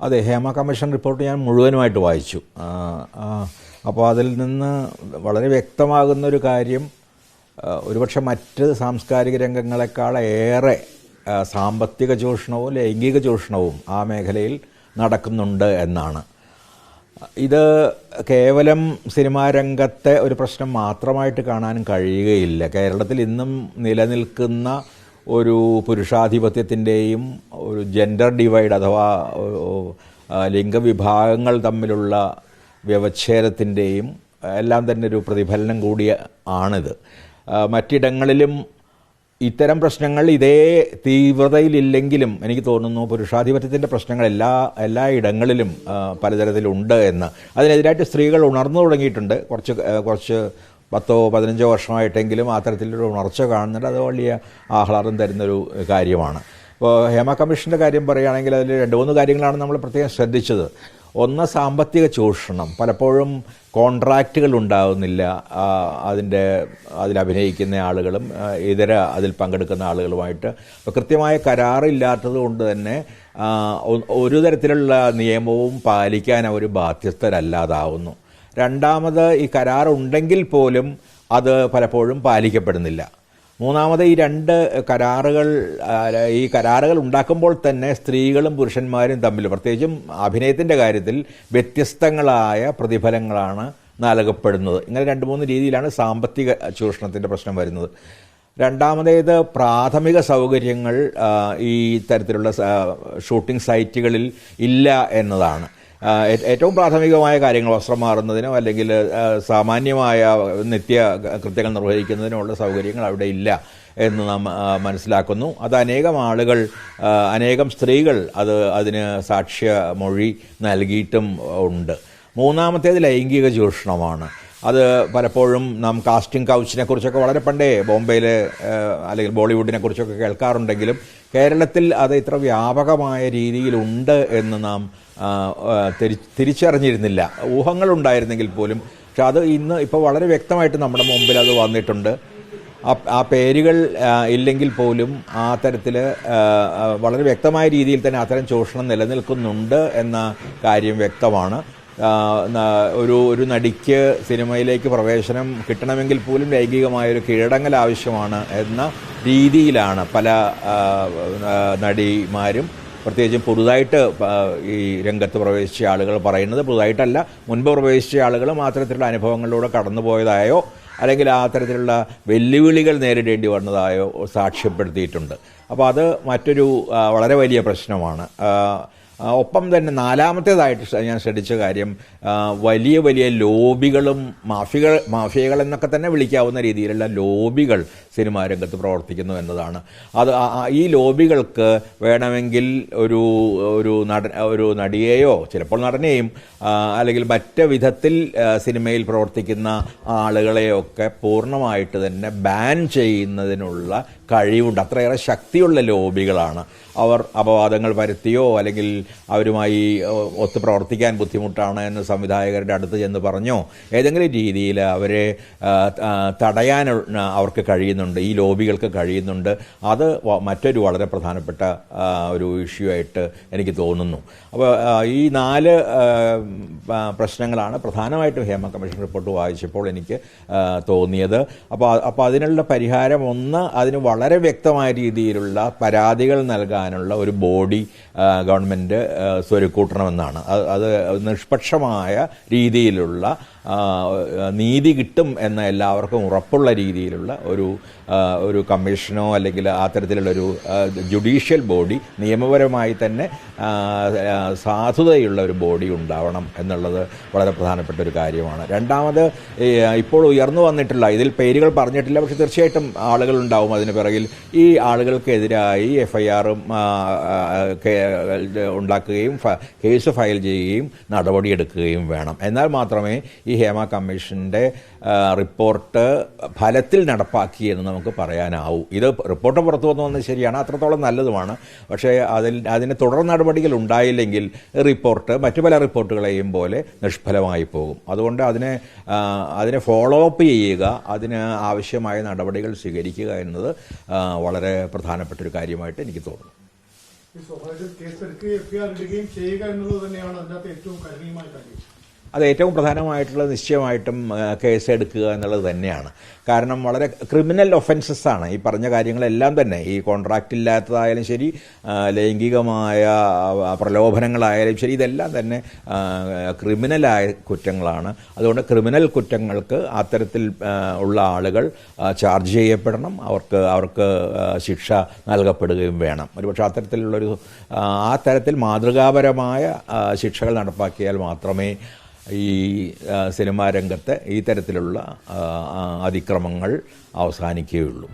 അതെ Hema commission report ഞാൻ മുഴുവനുമായിട്ട് വായിച്ചു. അപ്പോൾ അതിൽ നിന്ന് വളരെ വ്യക്തമാകുന്ന ഒരു കാര്യം ഒരുപക്ഷെ മറ്റ് സാംസ്കാരിക രംഗങ്ങളെക്കാൾ ഏറെ സാമ്പത്തിക ചൂഷണവും ലൈംഗിക ചൂഷണവും ആ മേഖലയിൽ നടക്കുന്നുണ്ട് എന്നാണ്. ഇത് കേവലം സിനിമാ രംഗത്തെ ഒരു പ്രശ്നം മാത്രമായിട്ട് കാണാനും കഴിയുകയില്ല. കേരളത്തിൽ ഇന്നും നിലനിൽക്കുന്ന ഒരു പുരുഷാധിപത്യത്തിന്റെയും ഒരു ജെൻഡർ ഡിവൈഡ് അഥവാ ലിംഗവിഭാഗങ്ങൾ തമ്മിലുള്ള വ്യവച്ഛേദത്തിന്റെയും എല്ലാം തന്നെ ഒരു പ്രതിഫലനം കൂടിയ ആണിത്. മറ്റിടങ്ങളിലും ഇത്തരം പ്രശ്നങ്ങൾ ഇതേ തീവ്രതയിലില്ലെങ്കിലും എനിക്ക് തോന്നുന്നു പുരുഷാധിപത്യത്തിന്റെ പ്രശ്നങ്ങൾ എല്ലാ എല്ലാ ഇടങ്ങളിലും പലതരത്തിലുണ്ട് എന്ന്. അതിനെതിരായിട്ട് സ്ത്രീകൾ ഉണർന്നു തുടങ്ങിയിട്ടുണ്ട്. കുറച്ച് കുറച്ച് പത്തോ പതിനഞ്ചോ വർഷമായിട്ടെങ്കിലും ആ തരത്തിലൊരു ഉണർച്ച കാണുന്നുണ്ട്. അത് വലിയ ആഹ്ലാദം തരുന്നൊരു കാര്യമാണ്. ഇപ്പോൾ ഹേമ കമ്മീഷന്റെ കാര്യം പറയുകയാണെങ്കിൽ അതിൽ രണ്ട് മൂന്ന് കാര്യങ്ങളാണ് നമ്മൾ പ്രത്യേകം ശ്രദ്ധിച്ചത്. ഒന്ന് സാമ്പത്തിക ചൂഷണം. പലപ്പോഴും കോൺട്രാക്റ്റുകൾ ഉണ്ടാകുന്നില്ല അതിന്റെ അതിൽ അഭിനയിക്കുന്ന ആളുകളും ഇതര അതിൽ പങ്കെടുക്കുന്ന ആളുകളുമായിട്ട്. അപ്പോൾ കൃത്യമായ കരാറില്ലാത്തത് കൊണ്ട് തന്നെ ഒരു തരത്തിലുള്ള നിയമവും പാലിക്കാൻ അവർ ബാധ്യസ്ഥരല്ലാതാവുന്നു. രണ്ടാമത് ഈ കരാർ ഉണ്ടെങ്കിൽ പോലും അത് പലപ്പോഴും പാലിക്കപ്പെടുന്നില്ല. മൂന്നാമത് ഈ രണ്ട് കരാറുകൾ ഈ കരാറുകൾ ഉണ്ടാക്കുമ്പോൾ തന്നെ സ്ത്രീകളും പുരുഷന്മാരും തമ്മിൽ പ്രത്യേകിച്ചും അഭിനയത്തിന്റെ കാര്യത്തിൽ വ്യത്യസ്തങ്ങളായ പ്രതിഫലങ്ങളാണ് നൽകപ്പെടുന്നത്. ഇങ്ങനെ രണ്ട് മൂന്ന് രീതിയിലാണ് സാമ്പത്തിക ചൂഷണത്തിന്റെ പ്രശ്നം വരുന്നത്. രണ്ടാമതേത് പ്രാഥമിക സൗകര്യങ്ങൾ ഈ തരത്തിലുള്ള ഷൂട്ടിംഗ് സൈറ്റുകളിൽ ഇല്ല എന്നതാണ്. ഏറ്റവും പ്രാഥമികമായ കാര്യങ്ങൾ വസ്ത്രം മാറുന്നതിനോ അല്ലെങ്കിൽ സാമാന്യമായ നിത്യ കൃത്യങ്ങൾ നിർവഹിക്കുന്നതിനോ ഉള്ള സൗകര്യങ്ങൾ അവിടെ ഇല്ല എന്ന് നാം മനസ്സിലാക്കുന്നു. അത് അനേകം ആളുകൾ അനേകം സ്ത്രീകൾ അത് അതിന് സാക്ഷ്യ മൊഴി നൽകിയിട്ടും ഉണ്ട്. മൂന്നാമത്തേത് ലൈംഗിക ചൂഷണമാണ്. അത് പലപ്പോഴും നാം കാസ്റ്റിംഗ് കൗച്ചിനെ കുറിച്ചൊക്കെ വളരെ പണ്ടേ ബോംബെയിൽ അല്ലെങ്കിൽ ബോളിവുഡിനെ കുറിച്ചൊക്കെ കേൾക്കാറുണ്ടെങ്കിലും കേരളത്തിൽ അത് ഇത്ര വ്യാപകമായ രീതിയിലുണ്ട് എന്ന് നാം തിരിച്ചറിഞ്ഞിരുന്നില്ല. ഊഹങ്ങളുണ്ടായിരുന്നെങ്കിൽ പോലും. പക്ഷെ അത് ഇന്ന് ഇപ്പോൾ വളരെ വ്യക്തമായിട്ട് നമ്മുടെ മുമ്പിൽ അത് വന്നിട്ടുണ്ട്. ആ പേരുകൾ ഇല്ലെങ്കിൽ പോലും ആ തരത്തിൽ വളരെ വ്യക്തമായ രീതിയിൽ തന്നെ അത്തരം ചൂഷണം നിലനിൽക്കുന്നുണ്ട് എന്ന കാര്യം വ്യക്തമാണ്. ഒരു ഒരു നടിക്ക് സിനിമയിലേക്ക് പ്രവേശനം കിട്ടണമെങ്കിൽ പോലും ലൈംഗികമായൊരു കീഴടങ്ങൽ ആവശ്യമാണ് എന്ന രീതിയിലാണ് പല നടിമാരും പ്രത്യേകിച്ചും പുതുതായിട്ട് ഈ രംഗത്ത് പ്രവേശിച്ച ആളുകൾ പറയുന്നത് പുതുതായിട്ടല്ല മുൻപ് പ്രവേശിച്ച ആളുകൾ മാത്രത്തിലുള്ള തരത്തിലുള്ള അനുഭവങ്ങളിലൂടെ കടന്നുപോയതായോ അല്ലെങ്കിൽ ആ തരത്തിലുള്ള വെല്ലുവിളികൾ നേരിടേണ്ടി വന്നതായോ സാക്ഷ്യപ്പെടുത്തിയിട്ടുണ്ട്. അപ്പോൾ അത് മറ്റൊരു വളരെ വലിയ പ്രശ്നമാണ്. ഒപ്പം തന്നെ നാലാമത്തേതായിട്ട് ഞാൻ ശ്രദ്ധിച്ച കാര്യം വലിയ വലിയ ലോബികളും മാഫികൾ മാഫിയകൾ എന്നൊക്കെ തന്നെ വിളിക്കാവുന്ന രീതിയിലുള്ള ലോബികൾ സിനിമാ രംഗത്ത് പ്രവർത്തിക്കുന്നു എന്നതാണ്. അത് ഈ ലോബികൾക്ക് വേണമെങ്കിൽ ഒരു ഒരു നട ഒരു നടിയെയോ ചിലപ്പോൾ നടനെയും അല്ലെങ്കിൽ മറ്റ് വിധത്തിൽ സിനിമയിൽ പ്രവർത്തിക്കുന്ന ആളുകളെയൊക്കെ പൂർണമായിട്ട് തന്നെ ബാൻ ചെയ്യുന്നതിനുള്ള കഴിവുണ്ട്. അത്രയേറെ ശക്തിയുള്ള ലോബികളാണ്. അവർ അപവാദങ്ങൾ പരത്തിയോ അല്ലെങ്കിൽ അവരുമായി ഒത്ത് പ്രവർത്തിക്കാൻ ബുദ്ധിമുട്ടാണ് എന്ന് സംവിധായകരുടെ അടുത്ത് ചെന്ന് പറഞ്ഞോ. ഏതെങ്കിലും രീതിയിൽ അവരെ തടയാൻ അവർക്ക് കഴിയുന്നുണ്ട് ഈ ലോബികൾക്ക് കഴിയുന്നുണ്ട്. അത് മറ്റൊരു വളരെ പ്രധാനപ്പെട്ട ഒരു ഇഷ്യൂ ആയിട്ട് എനിക്ക് തോന്നുന്നു. അപ്പോൾ ഈ നാല് പ്രശ്നങ്ങളാണ് പ്രധാനമായിട്ടും ഹേമ കമ്മീഷൻ റിപ്പോർട്ട് വായിച്ചപ്പോൾ എനിക്ക് തോന്നിയത്. അപ്പോൾ അപ്പോൾ അതിനുള്ള പരിഹാരം ഒന്ന് അതിന് വളരെ വ്യക്തമായ രീതിയിലുള്ള പരാതികൾ നൽകാനുള്ള ഒരു ബോഡി ഗവൺമെന്റ് സ്വരുക്കൂട്ടണമെന്നാണ്. അത് നിഷ്പക്ഷമായ രീതിയിലുള്ള നീതി കിട്ടും എന്ന എല്ലാവർക്കും ഉറപ്പുള്ള രീതിയിലുള്ള ഒരു ഒരു കമ്മീഷനോ അല്ലെങ്കിൽ അത്തരത്തിലുള്ളൊരു തരത്തിലുള്ളൊരു ജുഡീഷ്യൽ ബോഡി നിയമപരമായി തന്നെ സാധുതയുള്ള ഒരു ബോഡി ഉണ്ടാവണം എന്നുള്ളത് വളരെ പ്രധാനപ്പെട്ട ഒരു കാര്യമാണ്. രണ്ടാമത് ഇപ്പോൾ ഉയർന്നു വന്നിട്ടുള്ള ഇതിൽ പേരുകൾ പറഞ്ഞിട്ടില്ല. പക്ഷെ തീർച്ചയായിട്ടും ആളുകൾ ഉണ്ടാവും അതിന് പിറകിൽ. ഈ ആളുകൾക്കെതിരായി എഫ് ഐ ആറും ഉണ്ടാക്കുകയും കേസ് ഫയൽ ചെയ്യുകയും നടപടിയെടുക്കുകയും വേണം. എന്നാൽ മാത്രമേ ഈ ഹേമ കമ്മീഷന്റെ റിപ്പോർട്ട് ഫലത്തിൽ നടപ്പാക്കി എന്ന് നമുക്ക് പറയാനാവൂ. ഇത് റിപ്പോർട്ട് പുറത്തു വന്നു വന്നത് ശരിയാണ്. അത്രത്തോളം നല്ലതുമാണ്. പക്ഷേ അതിൽ അതിന് തുടർ നടപടികൾ ഉണ്ടായില്ലെങ്കിൽ റിപ്പോർട്ട് മറ്റു പല റിപ്പോർട്ടുകളെയും പോലെ നിഷ്ഫലമായി പോകും. അതുകൊണ്ട് അതിനെ അതിനെ ഫോളോ അപ്പ് ചെയ്യുക അതിന് ആവശ്യമായ നടപടികൾ സ്വീകരിക്കുക എന്നത് വളരെ പ്രധാനപ്പെട്ട ഒരു കാര്യമായിട്ട് എനിക്ക് തോന്നുന്നു. സ്വാഭാവിക കേസ് എടുക്കുകയും എഫ് ഐ ആർ ഇടുകയും ചെയ്യുക എന്നുള്ളത് തന്നെയാണ് അതിനകത്ത് ഏറ്റവും കരുണീയമായ കാര്യം. അത് ഏറ്റവും പ്രധാനമായിട്ടുള്ള നിശ്ചയമായിട്ടും കേസ് എടുക്കുക എന്നുള്ളത് തന്നെയാണ്. കാരണം വളരെ ക്രിമിനൽ ഒഫൻസസ് ആണ് ഈ പറഞ്ഞ കാര്യങ്ങളെല്ലാം തന്നെ. ഈ കോൺട്രാക്റ്റ് ഇല്ലാത്തതായാലും ശരി ലൈംഗികമായ പ്രലോഭനങ്ങളായാലും ശരി ഇതെല്ലാം തന്നെ ക്രിമിനലായ കുറ്റങ്ങളാണ്. അതുകൊണ്ട് ക്രിമിനൽ കുറ്റങ്ങൾക്ക് അത്തരത്തിൽ ഉള്ള ആളുകൾ ചാർജ് ചെയ്യപ്പെടണം. അവർക്ക് അവർക്ക് ശിക്ഷ നൽകപ്പെടുകയും വേണം. ഒരുപക്ഷെ അത്തരത്തിലുള്ളൊരു ആ തരത്തിൽ മാതൃകാപരമായ ശിക്ഷകൾ നടപ്പാക്കിയാൽ മാത്രമേ ഈ സിനിമാ രംഗത്ത് ഈ തരത്തിലുള്ള അതിക്രമങ്ങൾ അവസാനിക്കുകയുള്ളൂ.